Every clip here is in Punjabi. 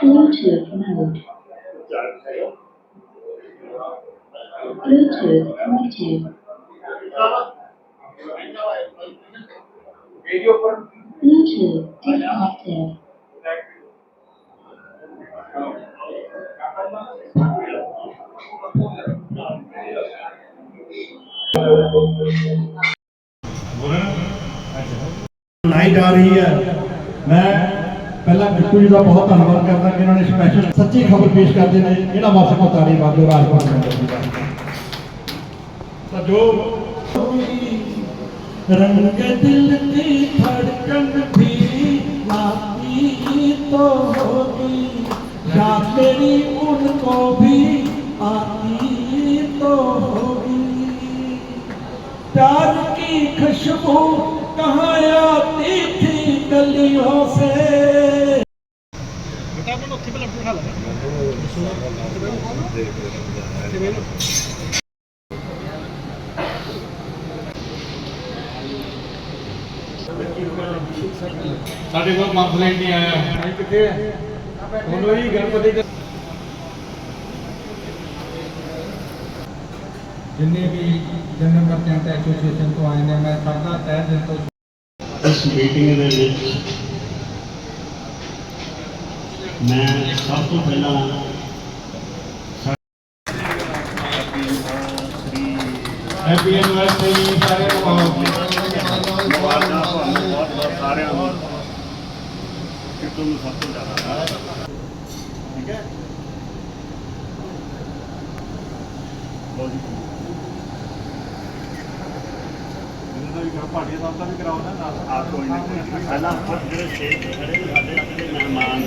Bluetooth mode. Bluetooth connected. Bluetooth disconnected. ਬਣਾਈ ਜਾ ਰਹੀ ਹੈ ਮੈਂ ਪਹਿਲਾਂ ਬਿੱਟੂ ਜੀ ਦਾ ਬਹੁਤ ਧੰਨਵਾਦ ਕਰਦਾ ਕਿ ਇਹਨਾਂ ਨੇ ਸਪੈਸ਼ਲ ਸੱਚੀ ਖਬਰ ਪੇਸ਼ ਕਰਦੇ ਨੇ ਇਹਨਾਂ ਵਾਸਤੇ ਕੋ ਤਾੜੀ ਬਾਦੋ ਰਾਜਪਾਲ ਜੀ ਦਾ ਜੋ रंग दिल की धड़कन भी आती तो होगी या तेरी उनको भी आती तो होगी प्यार की खुशबू कहाँ आती थी गलियों से ਸਾਡੇ ਕੋਲ ਕੰਪਲੇਂਟ ਨਹੀਂ ਆਇਆ। ਕਿੱਥੇ ਹੈ ਉਹਨੂੰ ਹੀ ਗਣਪਤੀ ਦੇ ਜਿੰਨੇ ਵੀ ਜਨਰਲ ਮਰਚੈਂਟ ਐਸੋਸੀਏਸ਼ਨ ਤੋਂ ਆਏ ਨੇ ਮੈਂ ਸਭ ਦਾ ਤਹਿ ਦਿਲ ਤੋਂ ਇਸ ਮੀਟਿੰਗ ਦੇ ਵਿੱਚ ਮੈਂ ਸਭ ਤੋਂ ਪਹਿਲਾਂ ਹੈਪੀ ਐਨਵਰਸਰੀ ਸਾਰੇ ਨੂੰ ਸਾਰਿਆਂ ਨੂੰ ਕਿਤੋਂ ਨੂੰ ਸਭ ਤੋਂ ਜ਼ਿਆਦਾ। ਠੀਕ ਹੈ? ਲਓ ਜੀ। ਇਹਨਾਂ ਦਾ ਵੀ ਕਰੋ ਭਾਟੀਆ ਸਾਹਿਬ ਦਾ ਵੀ ਕਰਾਓ ਨਾ ਨਾਲ। ਆ ਕੋਈ ਨਹੀਂ ਕੋਈ ਨਹੀਂ। ਪਹਿਲਾਂ ਜਿਹੜੇ ਸਟੇਜ ਤੇ ਖੜੇ ਨੇ ਸਾਡੇ ਆਪਣੇ ਮਹਿਮਾਨ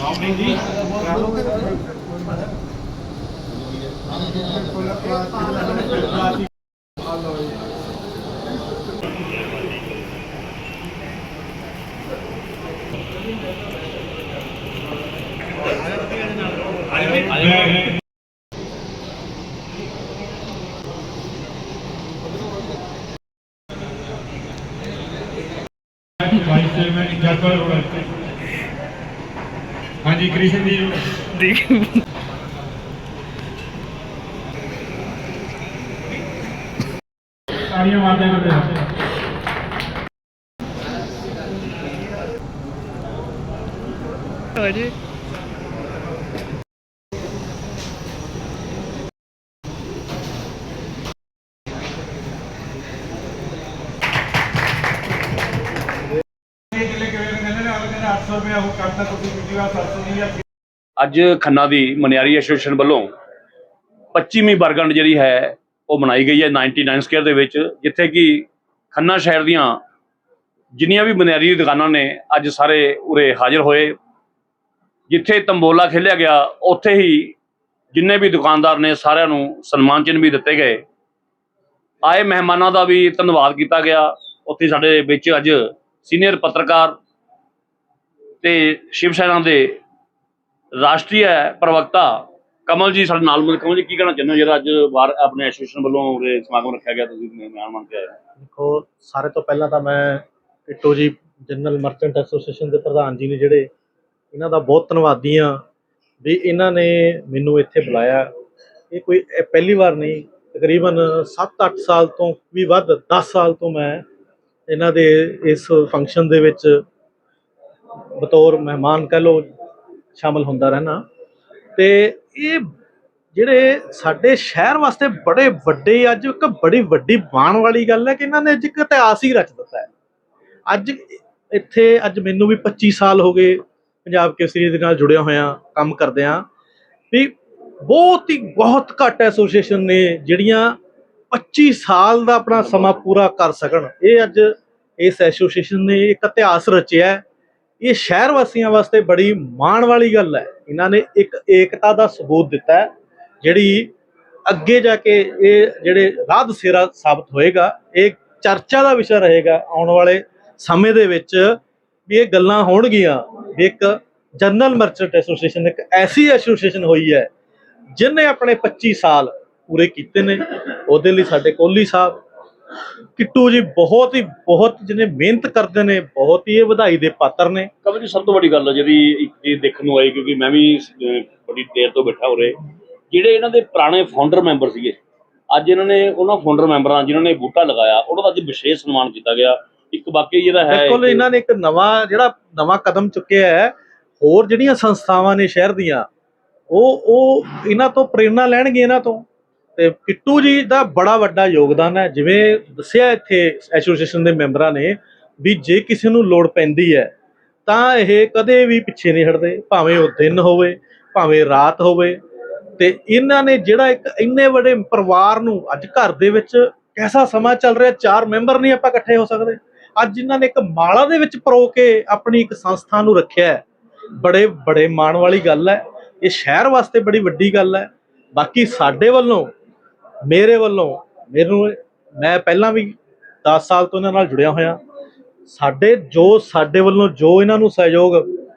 ਆਉਣੀ ਜੀ। ਵਾਈਸ ਚੇਅਰਮੈਨ ਜਗਪਾਲ ਹਾਂਜੀ ਕ੍ਰਿਸ਼ਨ ਜੀ। ਤਾੜੀਆਂ ਮਾਰਦੇ ਕਰਦੇ ਆ। ਕਿਲੇ ਅੱਜ ਖੰਨਾ ਦੀ ਮਨਿਆਰੀ ਐਸੋਸੀਏਸ਼ਨ ਵੱਲੋਂ 25ਵੀਂ ਬਰਗੰਡ ਜਿਹੜੀ ਹੈ, ਉਹ ਮਨਾਈ ਗਈ ਹੈ 99 ਸਕੁਅਰ ਦੇ ਵਿੱਚ, ਜਿੱਥੇ ਕਿ ਖੰਨਾ ਸ਼ਹਿਰ ਦੀਆਂ ਜਿੰਨੀਆਂ ਵੀ ਮਨਿਆਰੀ ਦੀਆਂ ਦੁਕਾਨਾਂ ਨੇ, ਅੱਜ ਸਾਰੇ ਉਰੇ ਹਾਜ਼ਰ ਹੋਏ। ਜਿੱਥੇ ਤੰਬੋਲਾ ਖੇਲਿਆ ਗਿਆ, ਉੱਥੇ ਹੀ ਜਿੰਨੇ ਵੀ ਦੁਕਾਨਦਾਰ ਨੇ, ਸਾਰਿਆਂ ਨੂੰ ਸਨਮਾਨ ਚਿੰਨ੍ਹ ਵੀ ਦਿੱਤੇ ਗਏ। ਆਏ ਮਹਿਮਾਨਾਂ ਦਾ ਵੀ ਧੰਨਵਾਦ ਕੀਤਾ ਗਿਆ। ਉੱਥੇ ਸਾਡੇ ਵਿੱਚ ਅੱਜ ਸੀਨੀਅਰ ਪੱਤਰਕਾਰ ਤੇ ਸ਼ਿਵ ਸੈਨਾ ਦੇ ਰਾਸ਼ਟਰੀ ਪ੍ਰਵਕਤਾ ਕਮਲ ਜੀ, ਸਾਡੇ ਨਾਲ ਮਿਲ ਕਮਲ ਜੀ, ਕੀ ਕਹਿਣਾ ਚਾਹੁੰਦੇ ਹੋ? ਜਿਹੜਾ ਅੱਜ ਬਾਹਰ ਆਪਣੇ ਐਸੋਸੀਏਸ਼ਨ ਵੱਲੋਂ ਉਰੇ ਸਮਾਗਮ ਰੱਖਿਆ ਗਿਆ, ਤੁਸੀਂ ਮਹਿਮਾਨ ਬਣ ਕੇ ਆਏ ਦੇਖੋ, ਸਾਰੇ ਤੋਂ ਪਹਿਲਾਂ ਤਾਂ ਮੈਂ ਟਿੱਟੋ ਜੀ, ਜਨਰਲ ਮਰਚੈਂਟ ਐਸੋਸੀਏਸ਼ਨ ਦੇ ਪ੍ਰਧਾਨ ਜੀ ਨੇ ਜਿਹੜੇ ਇਹਨਾਂ ਦਾ ਬਹੁਤ ਧੰਨਵਾਦੀ ਹਾਂ ਵੀ ਇਹਨਾਂ ਨੇ ਮੈਨੂੰ ਇੱਥੇ ਬੁਲਾਇਆ। ਇਹ ਕੋਈ ਪਹਿਲੀ ਵਾਰ ਨਹੀਂ, ਤਕਰੀਬਨ 7-8 ਸਾਲ ਤੋਂ ਵੀ ਵੱਧ 10 ਸਾਲ ਤੋਂ ਮੈਂ ਇਹਨਾਂ ਦੇ ਇਸ ਫੰਕਸ਼ਨ ਦੇ ਵਿੱਚ ਬਤੌਰ ਮਹਿਮਾਨ ਕਹ ਲੋ ਸ਼ਾਮਲ ਹੁੰਦਾ ਰਹਿਣਾ। ਤੇ ਇਹ ਜਿਹੜੇ ਸਾਡੇ ਸ਼ਹਿਰ ਵਾਸਤੇ ਬੜੇ ਵੱਡੇ, ਅੱਜ ਇੱਕ ਬੜੀ ਵੱਡੀ ਮਾਣ ਵਾਲੀ ਗੱਲ ਹੈ ਕਿ ਇਹਨਾਂ ਨੇ ਅੱਜ ਇੱਕ ਇਤਿਹਾਸ ਹੀ ਰਚ ਦਿੱਤਾ ਹੈ। ਅੱਜ ਇੱਥੇ, ਅੱਜ ਮੈਨੂੰ ਵੀ 25 ਸਾਲ ਹੋ ਗਏ ਪੰਜਾਬ ਕੇਸਰੀ ਦੇ ਨਾਲ ਜੁੜਿਆ ਹੋਇਆ, ਕੰਮ ਕਰਦਿਆਂ ਵੀ ਬਹੁਤ ਹੀ, ਬਹੁਤ ਘੱਟ ਐਸੋਸੀਏਸ਼ਨ ਨੇ ਜਿਹੜੀਆਂ 25 ਸਾਲ ਦਾ ਆਪਣਾ ਸਮਾਂ ਪੂਰਾ ਕਰ ਸਕਣ। ਇਹ ਅੱਜ ਇਸ ਐਸੋਸੀਏਸ਼ਨ ਨੇ ਇੱਕ ਇਤਿਹਾਸ ਰਚਿਆ ਇਹ ਸ਼ਹਿਰ ਵਾਸੀਆਂ ਵਾਸਤੇ ਬੜੀ ਮਾਣ ਵਾਲੀ ਗੱਲ ਹੈ। ਇਹਨਾਂ ਨੇ ਇੱਕ ਏਕਤਾ ਦਾ ਸਬੂਤ ਦਿੱਤਾ ਜਿਹੜੀ ਅੱਗੇ ਜਾ ਕੇ ਇਹ ਜਿਹੜੇ ਰਾਹ ਦਸੇਰਾ ਸਾਬਤ ਹੋਏਗਾ, ਇਹ ਚਰਚਾ ਦਾ ਵਿਸ਼ਾ ਰਹੇਗਾ ਆਉਣ ਵਾਲੇ ਸਮੇਂ ਦੇ ਵਿੱਚ ਵੀ ਇਹ ਗੱਲਾਂ ਹੋਣਗੀਆਂ ਵੀ ਇੱਕ ਜਨਰਲ ਮਰਚੈਂਟ ਐਸੋਸੀਏਸ਼ਨ, ਇੱਕ ਐਸੀ ਐਸੋਸੀਏਸ਼ਨ ਹੋਈ ਹੈ, ਜਿਨੇ ਆਪਣੇ 25 ਸਾਲ ਪੂਰੇ ਕੀਤੇ ਨੇ, ਉਹਦੇ ਲਈ ਸਾਡੇ ਕੋਹਲੀ ਸਾਹਿਬ ਕਿੱਟੂ ਜੀ ਬਹੁਤ ਹੀ ਬਹੁਤ ਜਿਹਨੇ ਮਿਹਨਤ ਕਰਦੇ ਨੇ ਬਹੁਤ ਹੀ ਇਹ ਵਧਾਈ ਦੇ ਪਾਤਰ ਨੇ। ਕਮਲ ਜੀ ਸਭ ਤੋਂ ਵੱਡੀ ਗੱਲ ਹੈ ਜਿਹੜੀ ਇੱਕ ਚੀਜ਼ ਦੇਖਣ ਨੂੰ ਆਈ ਕਿਉਂਕਿ ਮੈਂ ਵੀ ਬੜੀ ਦੇਰ ਤੋਂ ਬੈਠਾ ਉਰੇ। ਜਿਹੜੇ ਇਹਨਾਂ ਦੇ ਪੁਰਾਣੇ ਫਾਊਂਡਰ ਮੈਂਬਰ ਸੀਗੇ ਅੱਜ ਇਹਨਾਂ ਨੇ ਉਹਨਾਂ ਫਾਊਂਡਰ ਮੈਂਬਰਾਂ ਜਿਨ੍ਹਾਂ ਨੇ ਬੂਟਾ ਲਗਾਇਆ ਉਹਨਾਂ ਦਾ ਅੱਜ ਵਿਸ਼ੇਸ਼ ਸਨਮਾਨ ਕੀਤਾ ਗਿਆ। ਇੱਕ ਵਾਕਈ ਜਿਹੜਾ ਹੈ ਬਿਲਕੁਲ ਇਹਨਾਂ ਨੇ ਇੱਕ ਨਵਾਂ ਜਿਹੜਾ ਨਵਾਂ ਕਦਮ ਚੁੱਕਿਆ ਹੈ ਹੋਰ ਜਿਹੜੀਆਂ ਸੰਸਥਾਵਾਂ ਨੇ ਸ਼ਹਿਰ ਦੀਆਂ ਉਹ ਉਹ ਇਹਨਾਂ ਤੋਂ ਪ੍ਰੇਰਣਾ ਲੈਣਗੇ ਇਹਨਾਂ ਤੋਂ। ਤੇ ਕਿੱਟੂ ਜੀ ਦਾ ਬੜਾ ਵੱਡਾ ਯੋਗਦਾਨ ਹੈ। ਜਿਵੇਂ ਦੱਸਿਆ ਇੱਥੇ ਐਸੋਸੀਏਸ਼ਨ ਦੇ ਮੈਂਬਰਾਂ ਨੇ ਵੀ ਜੇ ਕਿਸੇ ਨੂੰ ਲੋੜ ਪੈਂਦੀ ਹੈ, ਤਾਂ ਇਹ ਕਦੇ ਵੀ ਪਿੱਛੇ ਨਹੀਂ ਹਟਦੇ। ਭਾਵੇਂ ਉਹ ਦਿਨ ਹੋਵੇ, ਭਾਵੇਂ ਰਾਤ ਹੋਵੇ। ਤੇ ਇਹਨਾਂ ਨੇ ਜਿਹੜਾ ਇੱਕ ਇੰਨੇ ਵੱਡੇ ਪਰਿਵਾਰ ਨੂੰ ਅੱਜ ਘਰ ਦੇ ਵਿੱਚ ਕੈਸਾ ਸਮਾਂ ਚੱਲ ਰਿਹਾ, ਚਾਰ ਮੈਂਬਰ ਨਹੀਂ ਆਪਾਂ ਇਕੱਠੇ ਹੋ ਸਕਦੇ। ਅੱਜ ਇਹਨਾਂ ਨੇ ਇੱਕ ਮਾਲਾ ਦੇ ਵਿੱਚ ਪਰੋ ਕੇ ਆਪਣੀ ਇੱਕ ਸੰਸਥਾ ਨੂੰ ਰੱਖਿਆ ਬੜੇ ਬੜੇ ਮਾਣ ਵਾਲੀ ਗੱਲ ਹੈ। ਇਹ ਸ਼ਹਿਰ ਵਾਸਤੇ ਬੜੀ ਵੱਡੀ ਗੱਲ ਹੈ। ਬਾਕੀ ਸਾਡੇ ਵੱਲੋਂ ਮੇਰੇ ਵੱਲੋਂ ਮੈਨੂੰ ਮੈਂ ਪਹਿਲਾਂ ਵੀ 10 ਸਾਲ ਤੋਂ ਇਹਨਾਂ ਨਾਲ ਜੁੜਿਆ ਹੋਇਆ। ਸਾਡੇ ਜੋ ਸਾਡੇ ਵੱਲੋਂ ਜੋ ਇਹਨਾਂ ਨੂੰ ਸਹਿਯੋਗ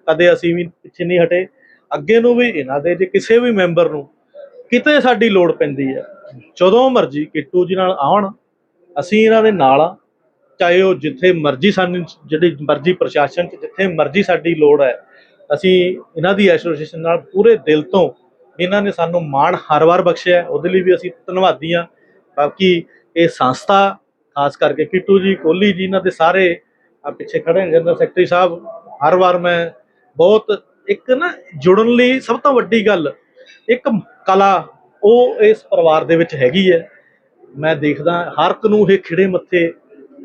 ਕਦੇ ਅਸੀਂ ਵੀ ਪਿੱਛੇ ਨਹੀਂ ਹਟੇ। ਅੱਗੇ ਨੂੰ ਵੀ ਇਹਨਾਂ ਦੇ ਜੇ ਕਿਸੇ ਵੀ ਮੈਂਬਰ ਨੂੰ ਕਿਤੇ ਸਾਡੀ ਲੋੜ ਪੈਂਦੀ ਹੈ, ਜਦੋਂ ਮਰਜ਼ੀ ਕਿੱਟੂ ਜੀ ਨਾਲ ਆਉਣ, ਅਸੀਂ ਇਹਨਾਂ ਦੇ ਨਾਲ ਆ ਚਾਹੇ ਉਹ ਜਿੱਥੇ ਮਰਜ਼ੀ ਸਾਨੂੰ ਜਿਹੜੀ ਮਰਜ਼ੀ ਪ੍ਰਸ਼ਾਸਨ ਚ ਜਿੱਥੇ ਮਰਜ਼ੀ ਸਾਡੀ ਲੋੜ ਹੈ, ਅਸੀਂ ਇਹਨਾਂ ਦੀ ਐਸੋਸੀਏਸ਼ਨ ਨਾਲ ਪੂਰੇ ਦਿਲ ਤੋਂ ਇਹਨਾਂ ਨੇ ਸਾਨੂੰ ਮਾਣ ਹਰ ਵਾਰ ਬਖਸ਼ਿਆ ਉਹਦੇ ਲਈ ਵੀ ਅਸੀਂ ਧੰਨਵਾਦੀ ਹਾਂ। ਬਾਕੀ ਇਹ ਸੰਸਥਾ, ਖਾਸ ਕਰਕੇ ਕਿੱਟੂ ਜੀ, ਕੋਹਲੀ ਜੀ, ਇਹਨਾਂ ਦੇ ਸਾਰੇ ਆ ਪਿੱਛੇ ਖੜੇ ਨੇ, ਜਨਰਲ ਸੈਕਟਰੀ ਸਾਹਿਬ, ਹਰ ਵਾਰ ਮੈਂ ਬਹੁਤ ਇੱਕ ਨਾ ਜੁੜਨ ਲਈ ਸਭ ਤੋਂ ਵੱਡੀ ਗੱਲ, ਇੱਕ ਕਲਾ ਉਹ ਇਸ ਪਰਿਵਾਰ ਦੇ ਵਿੱਚ ਹੈਗੀ ਹੈ। ਮੈਂ ਦੇਖਦਾ ਹਰ ਇੱਕ ਨੂੰ ਇਹ ਖਿੜੇ ਮੱਥੇ,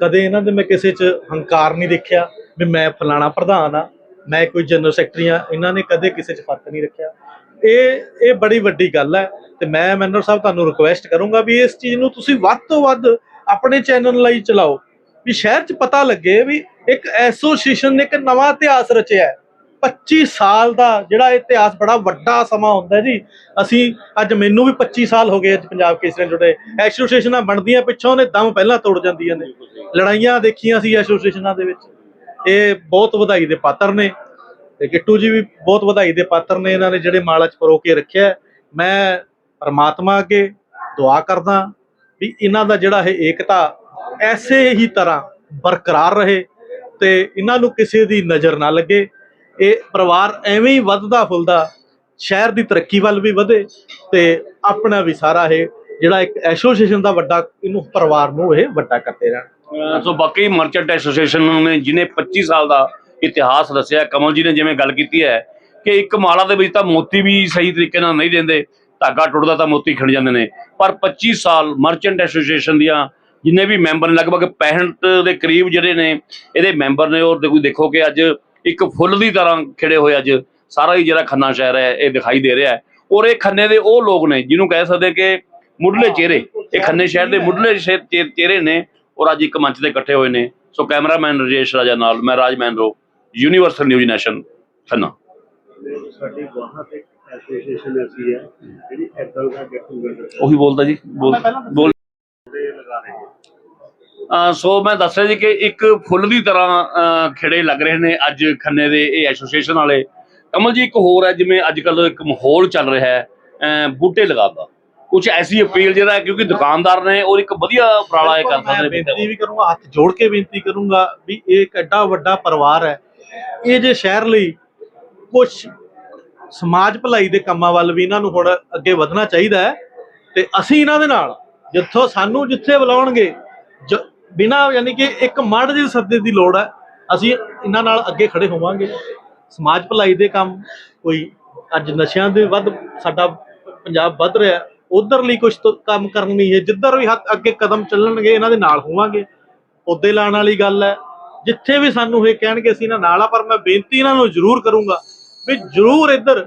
ਕਦੇ ਇਹਨਾਂ ਦੇ ਮੈਂ ਕਿਸੇ 'ਚ ਹੰਕਾਰ ਨਹੀਂ ਦੇਖਿਆ ਵੀ ਮੈਂ ਫਲਾਣਾ ਪ੍ਰਧਾਨ ਆ ਮੈਂ ਕੋਈ ਜਨਰਲ ਸੈਕਟਰੀ ਆ ਇਹਨਾਂ ਨੇ ਕਦੇ ਕਿਸੇ 'ਚ ਫ਼ਰਕ ਨਹੀਂ ਰੱਖਿਆ। ਇਹ ਇਹ ਬੜੀ ਵੱਡੀ ਗੱਲ ਹੈ ਤੇ ਮੈਂ ਮੈਨਰ ਸਾਹਿਬ ਤੁਹਾਨੂੰ ਰਿਕੁਐਸਟ ਕਰੂੰਗਾ ਵੀ ਇਸ ਚੀਜ਼ ਨੂੰ ਤੁਸੀਂ ਵੱਧ ਤੋਂ ਵੱਧ ਆਪਣੇ ਚੈਨਲ ਲਈ ਚਲਾਓ। ਵੀ ਸ਼ਹਿਰ 'ਚ ਪਤਾ ਲੱਗੇ ਵੀ ਇੱਕ ਐਸੋਸੀਏਸ਼ਨ ਨੇ ਇੱਕ ਨਵਾਂ ਇਤਿਹਾਸ ਰਚਿਆ ਹੈ। 25 ਸਾਲ ਦਾ ਜਿਹੜਾ ਇਤਿਹਾਸ ਬੜਾ ਵੱਡਾ ਸਮਾਂ ਹੁੰਦਾ ਜੀ। ਅਸੀਂ ਅੱਜ ਮੈਨੂੰ ਵੀ 25 ਸਾਲ ਹੋ ਗਏ ਅੱਜ ਪੰਜਾਬ ਕੇਸਰੀ ਨਾਲ ਜੁੜੇ। ਐਸੋਸੀਏਸ਼ਨਾਂ ਬਣਦੀਆਂ ਪਿੱਛੋਂ ਨੇ, ਦਮ ਪਹਿਲਾਂ ਤੋੜ ਜਾਂਦੀਆਂ ਨੇ। ਲੜਾਈਆਂ ਦੇਖੀਆਂ ਸੀ ਐਸੋਸੀਏਸ਼ਨਾਂ ਦੇ ਵਿੱਚ। ਇਹ ਬਹੁਤ ਵਧਾਈ ਦੇ ਪਾਤਰ ਨੇ ਤੇ ਗਿੱਟੂ ਜੀ ਵੀ ਬਹੁਤ ਵਧਾਈ ਦੇ ਪਾਤਰ ਨੇ, ਇਹਨਾਂ ਨੇ ਜਿਹੜੇ ਮਾਲਾ ਚ ਪਰੋ ਕੇ ਰੱਖਿਆ ਮੈਂ ਪਰਮਾਤਮਾ ਅੱਗੇ ਦੁਆ ਕਰਦਾ ਵੀ ਇਹਨਾਂ ਦਾ ਜਿਹੜਾ ਇਹ ਏਕਤਾ ਐਸੇ ਹੀ ਤਰ੍ਹਾਂ ਬਰਕਰਾਰ ਰਹੇ ਤੇ ਇਹਨਾਂ ਨੂੰ ਕਿਸੇ ਦੀ ਨਜ਼ਰ ਨਾ ਲੱਗੇ। ਇਹ ਪਰਿਵਾਰ ਐਵੇਂ ਹੀ ਵੱਧਦਾ ਫੁੱਲਦਾ ਸ਼ਹਿਰ ਦੀ ਤਰੱਕੀ ਵੱਲ ਵੀ ਵਧੇ ਤੇ ਆਪਣਾ ਵੀ ਸਾਰਾ ਇਹ ਜਿਹੜਾ ਇੱਕ ਐਸੋਸੀਏਸ਼ਨ ਦਾ ਵੱਡਾ, ਇਹਨੂੰ ਪਰਿਵਾਰ ਨੂੰ ਇਹ ਵੱਡਾ ਕਰਦੇ ਰਹਿਣ। ਸੋ ਬਾਕੀ ਮਰਚੈਂਟ ਐਸੋਸੀਏਸ਼ਨ ਨੇ ਜਿਹਨੇ 25 ਸਾਲ ਦਾ ਇਤਿਹਾਸ ਦੱਸਿਆ, ਕਮਲ ਜੀ ਨੇ ਜਿਵੇਂ ਗੱਲ ਕੀਤੀ ਹੈ ਕਿ ਇੱਕ ਮਾਲਾ ਦੇ ਵਿੱਚ ਤਾਂ ਮੋਤੀ ਵੀ ਸਹੀ ਤਰੀਕੇ ਨਾਲ ਨਹੀਂ ਦਿੰਦੇ, ਧਾਗਾ ਟੁੱਟਦਾ ਤਾਂ ਮੋਤੀ ਖਿੜ ਜਾਂਦੇ ਨੇ। ਪਰ 25 ਸਾਲ ਮਰਚੈਂਟ ਐਸੋਸੀਏਸ਼ਨ ਦੀਆਂ ਜਿੰਨੇ ਵੀ ਮੈਂਬਰ ਨੇ, ਲਗਭਗ 65 ਦੇ ਕਰੀਬ ਜਿਹੜੇ ਨੇ, ਇਹਦੇ ਮੈਂਬਰ ਨੇ, ਔਰ ਦੇਖੋ ਦੇਖੋ ਕਿ ਅੱਜ ਇੱਕ ਫੁੱਲ ਦੀ ਤਰ੍ਹਾਂ ਖਿੜੇ ਹੋਏ ਅੱਜ, ਸਾਰਾ ਹੀ ਜਿਹੜਾ ਖੰਨਾ ਸ਼ਹਿਰ ਹੈ, ਇਹ ਦਿਖਾਈ ਦੇ ਰਿਹਾ ਹੈ। ਔਰ ਇਹ ਖੰਨੇ ਦੇ ਉਹ ਲੋਕ ਨੇ, ਜਿਹਨੂੰ ਕਹਿ ਸਕਦੇ ਕਿ ਮੁੱਢਲੇ ਚਿਹਰੇ, ਇਹ ਖੰਨੇ ਸ਼ਹਿਰ ਦੇ ਮੁੱਢਲੇ ਸ਼ੇ- ਚਿਹ- ਚਿਹਰੇ ਨੇ ਔਰ ਅੱਜ ਇੱਕ ਮੰਚ ਤੇ ਇਕੱਠੇ ਹੋਏ ਨੇ। ਸੋ ਕੈਮਰਾਮੈਨ ਰਜੇਸ਼ ਰਾਜਾ ਨਾਲ ਮੈਂ ਰਾਜਮੈਨ ਰੋ ਯੂਨੀਵਰਸਲ ਨਿਊਜ਼ ਨੈਸ਼ਨ ਖੰਨਾ। ਸਾਡੀ ਵਾਹਾਂ ਤੇ ਐਸੋਸੀਏਸ਼ਨ ਐਸੀ ਹੈ ਜਿਹੜੀ ਐਦਾਂ ਦਾ ਗੈਟ ਟੂਗੇਦਰ ਉਹੀ ਬੋਲਦਾ ਜੀ ਬੋਲ ਸੋ ਮੈਂ ਦੱਸ ਰਿਹਾ ਜੀ ਕਿ ਇੱਕ ਫੁੱਲ ਦੀ ਤਰ੍ਹਾਂ ਖਿੜੇ ਲੱਗ ਰਹੇ ਨੇ ਅੱਜ ਖੰਨੇ ਦੇ ਇਹ ਐਸੋਸੀਏਸ਼ਨ ਵਾਲੇ। ਕਮਲ ਜੀ ਇੱਕ ਹੋਰ ਹੈ ਜਿਵੇਂ ਅੱਜ ਕੱਲ ਇੱਕ ਮਾਹੌਲ ਚੱਲ ਰਿਹਾ ਹੈ ਬੂਟੇ ਲਗਾਉਣ ਦਾ। ਕੁਝ ਐਸੀ ਅਪੀਲ ਜਿਹੜਾ ਕਿਉਂਕਿ ਦੁਕਾਨਦਾਰ ਨੇ ਔਰ ਇੱਕ ਵਧੀਆ ਉਪਰਾਲਾ ਇਹ ਕਰ ਸਕਦੇ ਬੇਨਤੀ ਨੇ ਵੀ ਕਰੂੰਗਾ ਹੱਥ ਜੋੜ ਕੇ ਬੇਨਤੀ ਕਰੂੰਗਾ ਵੀ ਇਹ ਇੱਕ ਐਡਾ ਵੱਡਾ ਪਰਿਵਾਰ ਹੈ। ਇਹ ਜੇ ਸ਼ਹਿਰ ਲਈ ਕੁਝ ਸਮਾਜ ਭਲਾਈ ਦੇ ਕੰਮਾਂ ਵੱਲ ਵੀ ਇਹਨਾਂ ਨੂੰ ਹੁਣ ਅੱਗੇ ਵਧਣਾ ਚਾਹੀਦਾ ਹੈ ਤੇ ਅਸੀਂ ਇਹਨਾਂ ਦੇ ਨਾਲ ਜਿੱਥੋਂ ਸਾਨੂੰ ਜਿੱਥੇ ਬੁਲਾਉਣਗੇ ਬਿਨਾਂ ਯਾਨੀ ਕਿ ਇੱਕ ਮੜ ਦੇ ਸੱਦੇ ਦੀ ਲੋੜ ਹੈ ਅਸੀਂ ਇਹਨਾਂ ਨਾਲ ਅੱਗੇ ਖੜੇ ਹੋਵਾਂਗੇ। ਸਮਾਜ ਭਲਾਈ ਦੇ ਕੰਮ ਕੋਈ ਅੱਜ ਨਸ਼ਿਆਂ ਦੇ ਵੱਧ ਸਾਡਾ ਪੰਜਾਬ ਵੱਧ ਰਿਹਾ ਉਧਰ ਕੁਝ ਕੰਮ ਕਰਨ ਲਈ ਹੈ, ਜਿੱਧਰ ਵੀ ਹੱਥ ਅੱਗੇ ਕਦਮ ਚੱਲਣਗੇ, ਇਹਨਾਂ ਦੇ ਨਾਲ ਹੋਵਾਂਗੇ। ਪੌਦੇ ਲਾਉਣ ਵਾਲੀ ਗੱਲ ਹੈ। ਜਿੱਥੇ ਵੀ ਸਾਨੂੰ ਇਹ ਕਹਿਣਗੇ, ਅਸੀਂ ਇਹਨਾਂ ਨਾਲ ਆ, ਪਰ ਮੈਂ ਬੇਨਤੀ ਇਹਨਾਂ ਨੂੰ ਜ਼ਰੂਰ ਕਰੂੰਗਾ ਵੀ ਜ਼ਰੂਰ ਇੱਧਰ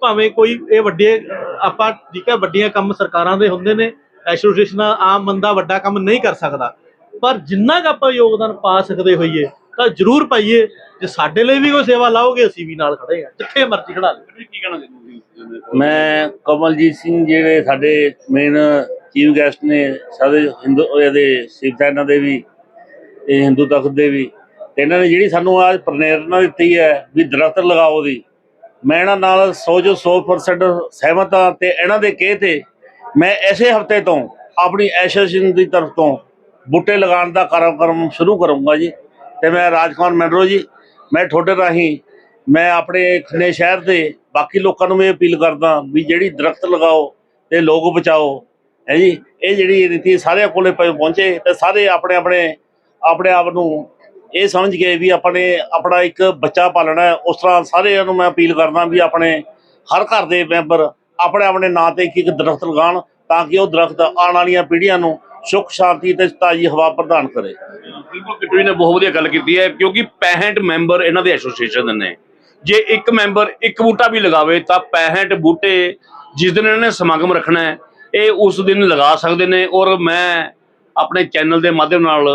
ਭਾਵੇਂ ਕੋਈ ਇਹ ਵੱਡੇ, ਆਪਾਂ ਠੀਕ ਹੈ, ਵੱਡੀਆਂ ਕੰਮ ਸਰਕਾਰਾਂ ਦੇ ਹੁੰਦੇ ਨੇ, ਐਸੋਸੀਏਸ਼ਨਾਂ ਆਮ ਬੰਦਾ ਵੱਡਾ ਕੰਮ ਨਹੀਂ ਕਰ ਸਕਦਾ। ਪਰ ਜਿੰਨਾ ਕੁ ਆਪਾਂ ਯੋਗਦਾਨ ਪਾ ਸਕਦੇ ਹੋਈਏ, ਤਾਂ ਜ਼ਰੂਰ ਪਾਈਏ। ਜੇ ਸਾਡੇ ਲਈ ਵੀ ਕੋਈ ਸੇਵਾ ਲਾਓਗੇ ਅਸੀਂ ਵੀ ਨਾਲ ਖੜੇ ਆ ਜਿੱਥੇ ਮਰਜ਼ੀ ਖੜਾ ਲਓ। ਕੀ ਕਹਿਣਾ ਚਾਹੁੰਦੇ ਹੋ ਮੈਂ ਕਮਲਜੀਤ ਸਿੰਘ ਜਿਹੜੇ ਸਾਡੇ ਮੇਨ ਚੀਫ ਗੈਸਟ ਨੇ ਸਾਡੇ ਹਿੰਦੂ ਇਹਦੇ ਸਿੱਖ ਸੈਨਾ ਦੇ ਵੀ ਇਹ ਹਿੰਦੂ ਤਖਤ ਦੇ ਵੀ ਤੇ ਇਹਨਾਂ ਨੇ ਜਿਹੜੀ ਸਾਨੂੰ ਅੱਜ ਪ੍ਰੇਰਨਾ ਦਿੱਤੀ ਹੈ ਵੀ ਦਰਖਤ ਲਗਾਓ ਦੀ ਮੈਂ ਇਹਨਾਂ ਨਾਲ 100 ਜੋ 100% ਸਹਿਮਤ ਹਾਂ ਤੇ ਇਹਨਾਂ ਦੇ ਕਹੇ ਤੇ ਮੈਂ ਐਸੇ ਹਫ਼ਤੇ ਤੋਂ ਆਪਣੀ ਐਸੋਸੀਏਸ਼ਨ ਦੀ ਤਰਫ ਤੋਂ ਬੂਟੇ ਲਗਾਉਣ ਦਾ ਕਾਰਜਕ੍ਰਮ ਸ਼ੁਰੂ ਕਰੂੰਗਾ ਜੀ। ਤੇ ਮੈਂ ਰਾਜਕੁਮਾਰ ਮੈਂਡਰੋ ਜੀ ਮੈਂ ਤੁਹਾਡੇ ਰਾਹੀਂ, ਮੈਂ ਆਪਣੇ ਖੰਨੇ ਸ਼ਹਿਰ ਦੇ ਬਾਕੀ ਲੋਕਾਂ ਨੂੰ ਵੀ ਅਪੀਲ ਕਰਦਾ ਵੀ ਜਿਹੜੀ ਦਰਖਤ ਲਗਾਓ ਤੇ ਲੋਕ ਬਚਾਓ, ਹੈ ਜੀ? ਇਹ ਜਿਹੜੀ ਰੀਤੀ ਸਾਰਿਆਂ ਕੋਲੇ ਪ- ਪਹੁੰਚੇ ਤੇ ਸਾਰੇ ਆਪਣੇ ਆਪਣੇ ਆਪਣੇ ਆਪ ਨੂੰ ਇਹ ਸਮਝ ਕੇ ਵੀ ਆਪਣੇ, ਆਪਣਾ ਇੱਕ ਬੱਚਾ ਪਾਲਣਾ ਹੈ। ਉਸ ਤਰ੍ਹਾਂ ਸਾਰਿਆਂ ਨੂੰ ਮੈਂ ਅਪੀਲ ਕਰਦਾ ਵੀ ਆਪਣੇ ਹਰ ਘਰ ਦੇ ਮੈਂਬਰ ਆਪਣੇ ਆਪਣੇ ਨਾਂ ਤੇ ਇੱਕ ਇੱਕ ਦਰਖਤ ਲਗਾਉਣ ਤਾਂ ਕਿ ਉਹ ਦਰਖਤ ਆਉਣ ਵਾਲੀਆਂ ਪੀੜ੍ਹੀਆਂ ਨੂੰ ਸੁੱਖ ਸ਼ਾਂਤੀ ਤੇ ਤਾਜ਼ੀ ਹਵਾ ਪ੍ਰਦਾਨ ਕਰੇ। ਬਿਲਕੁਲ ਕਿਟੂ ਜੀ ਨੇ ਬਹੁਤ ਵਧੀਆ ਗੱਲ ਕੀਤੀ ਹੈ, ਕਿਉਂਕਿ 65 ਮੈਂਬਰ ਇਹਨਾਂ ਦੇ ਐਸੋਸੀਏਸ਼ਨ ਦੇ ਨੇ। ਜੇ ਇੱਕ ਮੈਂਬਰ ਇੱਕ ਬੂਟਾ ਵੀ ਲਗਾਵੇ, ਤਾਂ 65 ਬੂਟੇ ਜਿਸ ਦਿਨ ਇਹਨਾਂ ਨੇ ਸਮਾਗਮ ਰੱਖਣਾ ਹੈ, ਇਹ ਉਸ ਦਿਨ ਲਗਾ ਸਕਦੇ ਨੇ। ਔਰ ਮੈਂ ਆਪਣੇ ਚੈਨਲ ਦੇ ਮਾਧਿਅਮ ਨਾਲ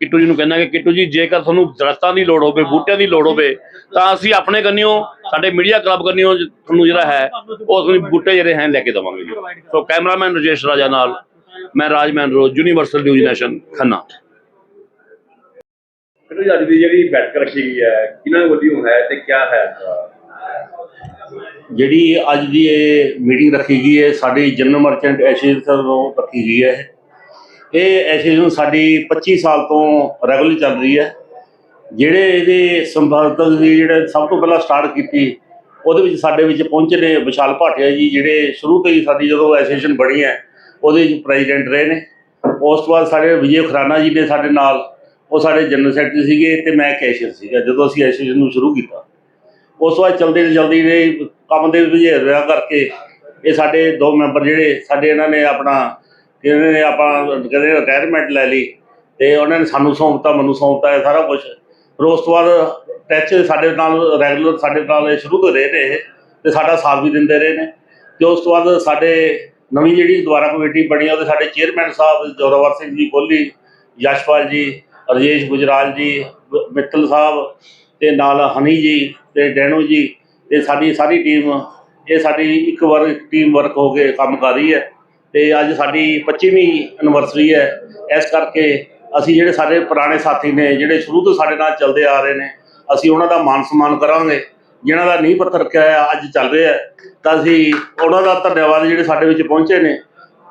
ਕਿਟੂ ਜੀ ਨੂੰ ਕਹਿੰਦਾ ਕਿ ਕਿਟੂ ਜੀ, ਜੇਕਰ ਤੁਹਾਨੂੰ ਦਰਖਤਾਂ ਦੀ ਲੋੜ ਹੋਵੇ, ਬੂਟਿਆਂ ਦੀ ਲੋੜ ਹੋਵੇ, ਤਾਂ ਅਸੀਂ ਆਪਣੇ ਕੰਨਿਓ, ਸਾਡੇ ਮੀਡੀਆ ਕਲੱਬ ਕੰਨਿਓ ਤੁਹਾਨੂੰ ਜਿਹੜਾ ਹੈ, ਉਹ ਤੁਹਾਨੂੰ ਬੂਟੇ ਜਿਹੜੇ ਹੈ, ਲੈ ਕੇ ਦੇਵਾਂਗੇ ਜੀ। ਸੋ ਕੈਮਰਾਮੈਨ ਰਜੇਸ਼ ਰਾਜਾ ਨਾਲ ਮੈਂ ਰਾਜਮੈਨ Rose Universal News Nation Khanna. ਜੀ ਅੱਜ ਦੀ ਜਿਹੜੀ ਬੈਠਕ ਰੱਖੀ ਗਈ ਹੈ ਕਿਹਨਾਂ ਵੱਲੋਂ ਹੈ ਤੇ ਕੀ ਹੈ? ਜਿਹੜੀ ਅੱਜ ਦੀ ਇਹ ਮੀਟਿੰਗ ਰੱਖੀ ਗਈ ਹੈ ਸਾਡੀ ਜਨਰਲ ਮਰਚੈਂਟ ਐਸੋਸੀਏਸ਼ਨ ਵੱਲੋਂ ਰੱਖੀ ਗਈ ਹੈ ਇਹ। ਐਸੋਸੀਏਸ਼ਨ ਸਾਡੀ 25 ਸਾਲ ਤੋਂ ਰੈਗੂਲਰ ਚੱਲ ਰਹੀ ਹੈ। ਜਿਹੜੇ ਇਹਦੇ ਸੰਪਰਕ ਦੀ ਜਿਹੜੇ ਸਭ ਤੋਂ ਪਹਿਲਾਂ ਸਟਾਰਟ ਕੀਤੀ ਉਹਦੇ ਵਿੱਚ ਸਾਡੇ ਵਿੱਚ ਪਹੁੰਚੇ ਨੇ ਵਿਸ਼ਾਲ ਭਾਟਿਆ ਜੀ ਜਿਹੜੇ ਸ਼ੁਰੂ ਤੋਂ ਹੀ ਸਾਡੀ ਜਦੋਂ ਐਸੋਸੀਏਸ਼ਨ ਬਣੀ ਹੈ ਉਹਦੇ ਵਿੱਚ ਪ੍ਰੈਜ਼ੀਡੈਂਟ ਰਹੇ ਨੇ। ਉਸ ਤੋਂ ਬਾਅਦ ਸਾਡੇ ਵਿਜੇ ਖਰਾਨਾ ਜੀ ਨੇ ਸਾਡੇ ਨਾਲ, ਉਹ ਸਾਡੇ ਜਨਰਲ ਸੈਕਟਰੀ ਸੀਗੇ ਤੇ ਮੈਂ ਕੈਸ਼ੀਅਰ ਸੀਗਾ, ਜਦੋਂ ਅਸੀਂ ਐਸੋਸੀਏਸ਼ਨ ਨੂੰ ਸ਼ੁਰੂ ਕੀਤਾ। ਉਸ ਤੋਂ ਬਾਅਦ ਚਲਦੇ ਜਲਦੀ ਨੇ ਕੰਮ ਦੇ ਵਿੱਚ ਰਿਹਾ ਕਰਕੇ, ਇਹ ਸਾਡੇ ਦੋ ਮੈਂਬਰ ਜਿਹੜੇ, ਸਾਡੇ ਇਹਨਾਂ ਨੇ ਆਪਣਾ, ਇਹਨਾਂ ਨੇ ਆਪਾਂ ਕਹਿੰਦੇ ਰਿਟਾਇਰਮੈਂਟ ਲੈ ਲਈ ਤੇ ਉਹਨਾਂ ਨੇ ਸਾਨੂੰ ਸੌਂਪਤਾ, ਮੈਨੂੰ ਸੌਂਪਤਾ ਇਹ ਸਾਰਾ ਕੁਝ ਫਿਰ ਉਸ ਤੋਂ ਬਾਅਦ ਟੈਚ ਸਾਡੇ ਨਾਲ ਰੈਗੂਲਰ ਸਾਡੇ ਨਾਲ ਇਹ ਸ਼ੁਰੂ ਤੋਂ ਰਹੇ ਨੇ ਇਹ ਤੇ ਸਾਡਾ ਸਾਥ ਵੀ ਦਿੰਦੇ ਰਹੇ ਨੇ। ਤੇ ਉਸ ਤੋਂ ਬਾਅਦ ਸਾਡੇ ਨਵੀਂ ਜਿਹੜੀ ਦੁਆਰਾ ਕਮੇਟੀ ਬਣੀ ਆ, ਉਹਦੇ ਸਾਡੇ ਚੇਅਰਮੈਨ ਸਾਹਿਬ ਜੋਰਾਵਰ ਸਿੰਘ ਜੀ ਕੋਹਲੀ ਯਸ਼ਪਾਲ ਜੀ, ਰਜੇਸ਼ ਗੁਜਰਾਲ ਜੀ, ਮਿੱਤਲ ਸਾਹਿਬ ਤੇ ਨਾਲ ਹਨੀ ਜੀ ਤੇ ਡੈਨੂ ਜੀ ਤੇ ਸਾਡੀ ਸਾਰੀ ਟੀਮ ਇਹ ਸਾਡੀ ਇੱਕ ਵਾਰ ਟੀਮ ਵਰਕ ਹੋ ਕੇ ਕੰਮ ਕਰ ਰਹੀ ਹੈ ਤੇ ਅੱਜ ਸਾਡੀ 25ਵੀਂ ਐਨਵਰਸਰੀ ਹੈ। ਇਸ ਕਰਕੇ ਅਸੀਂ ਜਿਹੜੇ ਸਾਡੇ ਪੁਰਾਣੇ ਸਾਥੀ ਨੇ, ਜਿਹੜੇ ਸ਼ੁਰੂ ਤੋਂ ਸਾਡੇ ਨਾਲ ਚੱਲਦੇ ਆ ਰਹੇ ਨੇ, ਅਸੀਂ ਉਹਨਾਂ ਦਾ ਮਾਨ ਸਨਮਾਨ ਕਰਾਂਗੇ। ਜਿਨ੍ਹਾਂ ਦਾ ਨੀਂਹ ਪੱਥਰ ਰੱਖਿਆ ਹੋਇਆ ਅੱਜ ਚੱਲ ਰਿਹਾ ਤਾਂ ਅਸੀਂ ਉਹਨਾਂ ਦਾ ਧੰਨਵਾਦ ਜਿਹੜੇ ਸਾਡੇ ਵਿੱਚ ਪਹੁੰਚੇ ਨੇ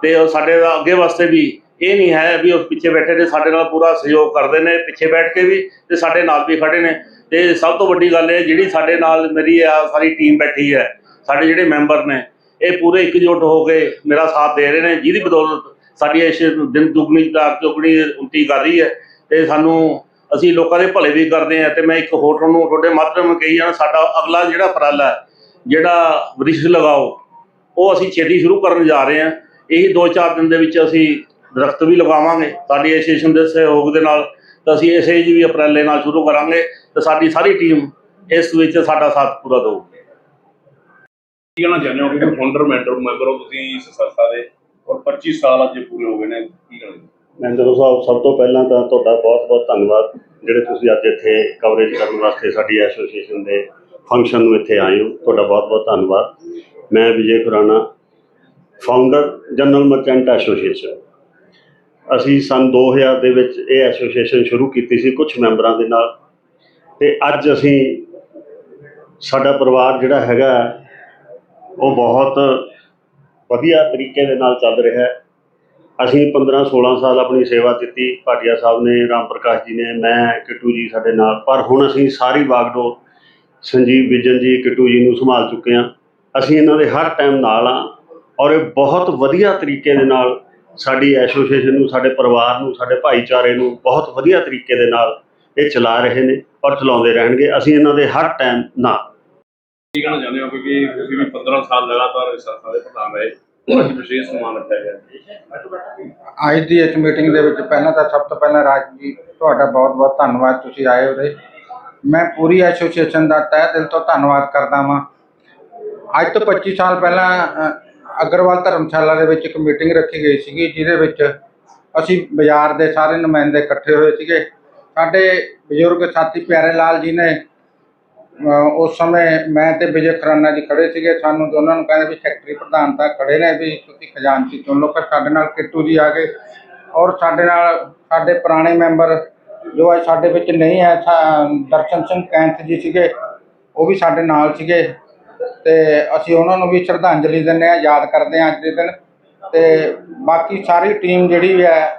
ਤੇ ਉਹ ਸਾਡੇ ਦਾ ਅੱਗੇ ਵਾਸਤੇ ਵੀ ਇਹ ਨਹੀਂ ਹੈ ਵੀ ਉਹ ਪਿੱਛੇ ਬੈਠੇ ਨੇ, ਸਾਡੇ ਨਾਲ ਪੂਰਾ ਸਹਿਯੋਗ ਕਰਦੇ ਨੇ, ਪਿੱਛੇ ਬੈਠ ਕੇ ਵੀ ਤੇ ਸਾਡੇ ਨਾਲ ਵੀ ਖੜੇ ਨੇ। ਤੇ ਸਭ ਤੋਂ ਵੱਡੀ ਗੱਲ ਇਹ ਜਿਹੜੀ ਸਾਡੇ ਨਾਲ ਮੇਰੀ ਆ, ਸਾਰੀ ਟੀਮ ਬੈਠੀ ਹੈ, ਸਾਡੇ ਜਿਹੜੇ ਮੈਂਬਰ ਨੇ, ਇਹ ਪੂਰੇ ਇਕਜੁੱਟ ਹੋ ਕੇ ਮੇਰਾ ਸਾਥ ਦੇ ਰਹੇ ਨੇ, ਜਿਹਦੀ ਬਦੌਲਤ ਸਾਡੀ ਇਸ ਦਿਨ ਦੁਗਣੀ, ਚਾਰ ਚੌਗਣੀ ਉੱਨਤੀ ਕਰ ਰਹੀ ਹੈ, ਤੇ ਸਾਨੂੰ ਅਸੀਂ ਲੋਕਾਂ ਦੇ ਭਲੇ ਵੀ ਕਰਦੇ ਆ ਤੇ ਮੈਂ ਇੱਕ ਹੋਰ ਨੂੰ ਤੁਹਾਡੇ ਮਾਧਿਅਮ ਕਹੀ ਜਾਣਾ, ਸਾਡਾ ਅਗਲਾ ਜਿਹੜਾ ਉਪਰਾਲਾ ਹੈ, ਜਿਹੜਾ ਵ੍ਰਿਸ਼ ਲਗਾਓ, ਉਹ ਅਸੀਂ ਛੇਤੀ ਸ਼ੁਰੂ ਕਰਨ ਜਾ ਰਹੇ ਹਾਂ। ਇਹੀ 2-4 ਦਿਨ ਦੇ ਵਿੱਚ ਅਸੀਂ ਦਰਖਤ ਵੀ ਲਗਾਵਾਂਗੇ, ਸਾਡੀ ਐਸੋਸੀਏਸ਼ਨ ਦੇ ਸਹਿਯੋਗ ਦੇ ਨਾਲ ਤਾਂ ਅਸੀਂ ਇਸੇ ਜੀ ਵੀ ਉਪਰਾਲੇ ਨਾਲ ਸ਼ੁਰੂ ਕਰਾਂਗੇ ਤੇ ਸਾਡੀ ਸਾਰੀ ਟੀਮ ਇਸ ਵਿੱਚ ਸਾਡਾ ਸਾਥ ਪੂਰਾ ਦੇਊਗੀ। ਕੀ ਕਹਿਣਾ ਚਾਹੁੰਦੇ ਹੋ? ਕਿ ਫਾਊਂਡਰ ਮੈਂਟਰ ਮੈਂਬਰ ਹੋ ਤੁਸੀਂ ਇਸ ਸੰਸਥਾ ਦੇ ਔਰ 25 ਸਾਲ ਅੱਜ ਪੂਰੇ ਹੋ ਗਏ ਨੇ, ਕੀ ਕਹਿਣਾ ਮਹਿੰਦਰ ਸਾਹਿਬ, ਸਭ ਤੋਂ ਪਹਿਲਾਂ ਤਾਂ ਤੁਹਾਡਾ ਬਹੁਤ-ਬਹੁਤ ਧੰਨਵਾਦ, ਜਿਹੜੇ ਤੁਸੀਂ ਅੱਜ ਇੱਥੇ ਕਵਰੇਜ ਕਰਨ ਵਾਸਤੇ ਸਾਡੀ ਐਸੋਸੀਏਸ਼ਨ ਦੇ ਫੰਕਸ਼ਨ ਨੂੰ ਇੱਥੇ ਆਏ ਹੋ। ਤੁਹਾਡਾ ਬਹੁਤ-ਬਹੁਤ ਧੰਨਵਾਦ। ਮੈਂ Vijay Khurana founder general merchant association ਅਸੀਂ ਸਨ 2000 ਦੇ ਵਿੱਚ ਇਹ ਐਸੋਸੀਏਸ਼ਨ ਸ਼ੁਰੂ ਕੀਤੀ ਸੀ ਕੁਝ ਮੈਂਬਰਾਂ ਦੇ ਨਾਲ। ਤੇ ਅੱਜ ਅਸੀਂ ਸਾਡਾ ਪਰਿਵਾਰ ਜਿਹੜਾ ਹੈਗਾ, ਉਹ ਬਹੁਤ ਵਧੀਆ ਤਰੀਕੇ ਦੇ ਨਾਲ ਚੱਲ ਰਿਹਾ ਹੈ। ਅਸੀਂ 15 16 ਸਾਲ ਆਪਣੀ ਸੇਵਾ ਦਿੱਤੀ, ਭਾਟੀਆ ਸਾਹਿਬ ਨੇ, ਰਾਮ ਪ੍ਰਕਾਸ਼ ਜੀ ਨੇ, ਮੈਂ, ਕਿੱਟੂ ਜੀ ਸਾਡੇ ਨਾਲ। ਪਰ ਹੁਣ ਅਸੀਂ ਸਾਰੀ ਬਾਗਡੋਰ ਸੰਜੀਵ ਵਿਜਨ ਜੀ, ਕਿੱਟੂ ਜੀ ਨੂੰ ਸੰਭਾਲ ਚੁੱਕੇ ਹਾਂ। ਅਸੀਂ ਇਹਨਾਂ ਦੇ ਹਰ ਟਾਈਮ ਨਾਲ ਆ ਔਰ ਇਹ ਬਹੁਤ ਵਧੀਆ ਤਰੀਕੇ ਦੇ ਨਾਲ ਸਾਡੀ ਐਸੋਸੀਏਸ਼ਨ ਨੂੰ, ਸਾਡੇ ਪਰਿਵਾਰ ਨੂੰ, ਸਾਡੇ ਭਾਈਚਾਰੇ ਨੂੰ ਬਹੁਤ ਵਧੀਆ ਤਰੀਕੇ ਦੇ ਨਾਲ ਇਹ ਚਲਾ ਰਹੇ ਨੇ ਔਰ ਚਲਾਉਂਦੇ ਰਹਿਣਗੇ। ਅਸੀਂ ਇਹਨਾਂ ਦੇ ਹਰ ਟਾਈਮ ਨਾਲ। ਕੀ ਕਹਿਣਾ ਚਾਹੁੰਦੇ ਹੋ? ਕਿ ਤੁਸੀਂ ਵੀ 15 ਸਾਲ ਲਗਾਤਾਰ ਇਸ ਸੰਸਥਾ ਦੇ ਪ੍ਰਧਾਨ ਰਹੇ। ਔਰ ਅੱਜ ਵਿਸ਼ੇਸ਼ ਸਨਮਾਨ ਰੱਖਿਆ ਗਿਆ ਅੱਜ ਦੀ ਇਸ ਮੀਟਿੰਗ ਦੇ ਵਿੱਚ ਪਹਿਲਾਂ ਤਾਂ ਸਭ ਤੋਂ ਪਹਿਲਾਂ ਰਾਜ ਜੀ ਤੁਹਾਡਾ ਬਹੁਤ-ਬਹੁਤ ਧੰਨਵਾਦ ਤੁਸੀਂ ਆਏ ਉਰੇ। ਮੈਂ ਪੂਰੀ ਐਸੋਸੀਏਸ਼ਨ ਦਾ ਤਹਿ ਦਿਲ ਤੋਂ ਧੰਨਵਾਦ ਕਰਦਾ ਹਾਂ ਅੱਜ ਤੋਂ 25 ਸਾਲ ਪਹਿਲਾਂ ਅ, ਅਗਰਵਾਲ ਧਰਮਸ਼ਾਲਾ ਦੇ ਵਿੱਚ ਇੱਕ ਮੀਟਿੰਗ ਰੱਖੀ ਗਈ ਸੀਗੀ ਜਿਹਦੇ ਵਿੱਚ ਅਸੀਂ ਬਾਜ਼ਾਰ ਦੇ ਸਾਰੇ ਨੁਮਾਇੰਦੇ ਇਕੱਠੇ ਹੋਏ ਸੀਗੇ। ਸਾਡੇ ਬਜ਼ੁਰਗ ਸਾਥੀ ਪਿਆਰੇ ਲਾਲ ਜੀ ਨੇ ਉਸ ਸਮੇਂ ਮੈਂ ਤੇ ਵਿਜੇ ਖਰਾਨਾ ਜੀ ਖੜੇ ਸੀਗੇ, ਸਾਨੂੰ ਦੋਨਾਂ ਨੂੰ ਕਹਿੰਦੇ ਵੀ ਸੈਕਟਰੀ ਪ੍ਰਧਾਨ ਤਾਂ ਖੜੇ ਨੇ ਵੀ ਤੁਸੀਂ ਖਜ਼ਾਨਚੀ ਚੁਣ ਲਓ, ਪਰ ਸਾਡੇ ਨਾਲ ਕਿੱਟੂ ਜੀ ਆ ਗਏ ਔਰ ਸਾਡੇ ਨਾਲ ਸਾਡੇ ਪੁਰਾਣੇ ਮੈਂਬਰ ਜੋ ਅੱਜ ਸਾਡੇ ਵਿੱਚ ਨਹੀਂ ਹੈ ਦਰਸ਼ਨ ਸਿੰਘ ਕੈਂਥ ਜੀ ਸੀਗੇ, ਉਹ ਵੀ ਸਾਡੇ ਨਾਲ ਸੀਗੇ ਤੇ ਅਸੀਂ ਉਹਨਾਂ ਨੂੰ ਵੀ ਸ਼ਰਧਾਂਜਲੀ ਦਿੰਦੇ ਹਾਂ, ਯਾਦ ਕਰਦੇ ਹਾਂ ਅੱਜ ਦੇ ਦਿਨ ਤੇ ਬਾਕੀ ਸਾਰੀ ਟੀਮ ਜਿਹੜੀ ਵੀ ਹੈ,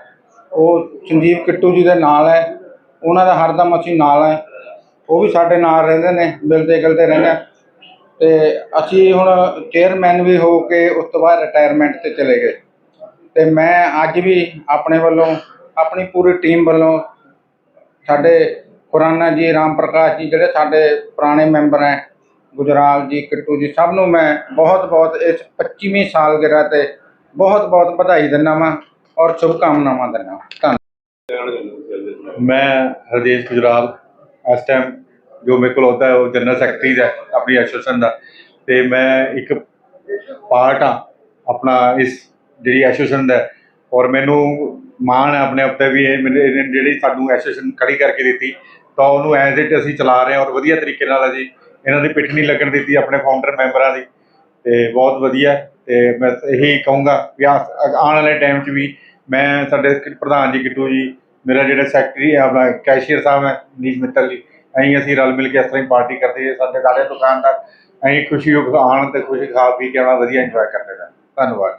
ਉਹ ਸੰਜੀਵ ਕਿੱਟੂ ਜੀ ਦੇ ਨਾਲ ਹੈ, ਉਹਨਾਂ ਦਾ ਹਰਦਮ ਅਸੀਂ ਨਾਲ ਹੈ। ਉਹ ਵੀ ਸਾਡੇ ਨਾਲ ਰਹਿੰਦੇ ਨੇ, ਮਿਲਦੇ ਗਿਲਦੇ ਰਹਿੰਦੇ ਹਾਂ। ਤੇ ਅਸੀਂ ਹੁਣ ਚੇਅਰਮੈਨ ਵੀ ਹੋ ਕੇ ਉਸ ਤੋਂ ਬਾਅਦ ਰਿਟਾਇਰਮੈਂਟ ਤੇ ਚਲੇ ਗਏ ਤੇ ਮੈਂ ਅੱਜ ਵੀ ਆਪਣੇ ਵੱਲੋਂ, ਆਪਣੀ ਪੂਰੀ ਟੀਮ ਵੱਲੋਂ ਸਾਡੇ ਖੁਰਾਨਾ ਜੀ, ਰਾਮ ਪ੍ਰਕਾਸ਼ ਜੀ ਜਿਹੜੇ ਸਾਡੇ ਪੁਰਾਣੇ ਮੈਂਬਰ ਹੈ, ਗੁਜਰਾਲ ਜੀ, ਕਿੱਟੂ ਜੀ, ਸਭ ਨੂੰ ਮੈਂ ਬਹੁਤ ਬਹੁਤ ਇਸ 25ਵੀਂ ਸਾਲਗਿਰਾ ਤੇ ਬਹੁਤ ਬਹੁਤ ਵਧਾਈ ਦਿੰਦਾ ਵਾਂ ਔਰ ਸ਼ੁਭਕਾਮਨਾਵਾਂ ਦਿੰਦਾ ਵਾਂ ਧੰਨਵਾਦ ਮੈਂ ਹਰਦੇਸ਼ ਗੁਜਰਾਲ ਇਸ ਟਾਈਮ ਜੋ ਮੇਰੇ ਕੋਲ ਹੁੰਦਾ ਉਹ ਜਨਰਲ ਸੈਕਟਰੀ ਦਾ ਆਪਣੀ ਐਸੋਸੀਏਸ਼ਨ ਦਾ। ਤੇ ਮੈਂ ਇੱਕ ਪਾਰਟ ਆ ਆਪਣਾ ਇਸ ਜਿਹੜੀ ਐਸੋਸੀਏਸ਼ਨ ਦਾ ਔਰ ਮੈਨੂੰ ਮਾਣ ਹੈ ਆਪਣੇ ਉੱਤੇ ਵੀ ਇਹ ਮੇਰੇ- ਇਹਨੇ ਜਿਹੜੀ ਸਾਨੂੰ ਐਸੋਸੀਏਸ਼ਨ ਖੜੀ ਕਰਕੇ ਦਿੱਤੀ, ਤਾਂ ਉਹਨੂੰ ਐਜ਼ ਇਟ ਅਸੀਂ ਚਲਾ ਰਹੇ ਹਾਂ ਔਰ ਵਧੀਆ ਤਰੀਕੇ ਨਾਲ ਅਸੀਂ ਇਹਨਾਂ ਦੀ ਪਿੱਠ ਨਹੀਂ ਲੱਗਣ ਦਿੱਤੀ ਆਪਣੇ ਫਾਊਂਡਰ ਮੈਂਬਰਾਂ ਦੀ। ਤੇ ਬਹੁਤ ਵਧੀਆ ਤੇ ਮੈਂ ਇਹੀ ਕਹੂੰਗਾ ਵੀ ਆ- ਆਉਣ ਵਾਲੇ ਟਾਈਮ 'ਚ ਵੀ ਮੈਂ ਸਾਡੇ ਪ੍ਰਧਾਨ ਜੀ, ਕਿੱਟੂ ਜੀ ਮੇਰਾ ਜਿਹੜਾ ਸੈਕਟਰੀ ਆਪਣਾ ਕੈਸ਼ੀਅਰ ਸਾਹਿਬ ਹੈ ਨੀਸ਼ ਮਿੱਤਲ ਜੀ। ਅਸੀਂ ਅਸੀਂ ਰਲ ਮਿਲ ਕੇ ਇਸ ਤਰ੍ਹਾਂ ਹੀ ਪਾਰਟੀ ਕਰਦੇ ਹਾਂ ਸਾਡੇ ਸਾਰੇ ਦੁਕਾਨਦਾਰ, ਅਸੀਂ ਖੁਸ਼ੀ ਹੋ ਆਉਣ ਤੇ ਖੁਸ਼ੀ ਖਾ ਪੀ ਕੇ ਆਉਣਾ ਵਧੀਆ ਇੰਜੋਏ ਕਰਦੇ ਹਾਂ ਧੰਨਵਾਦ।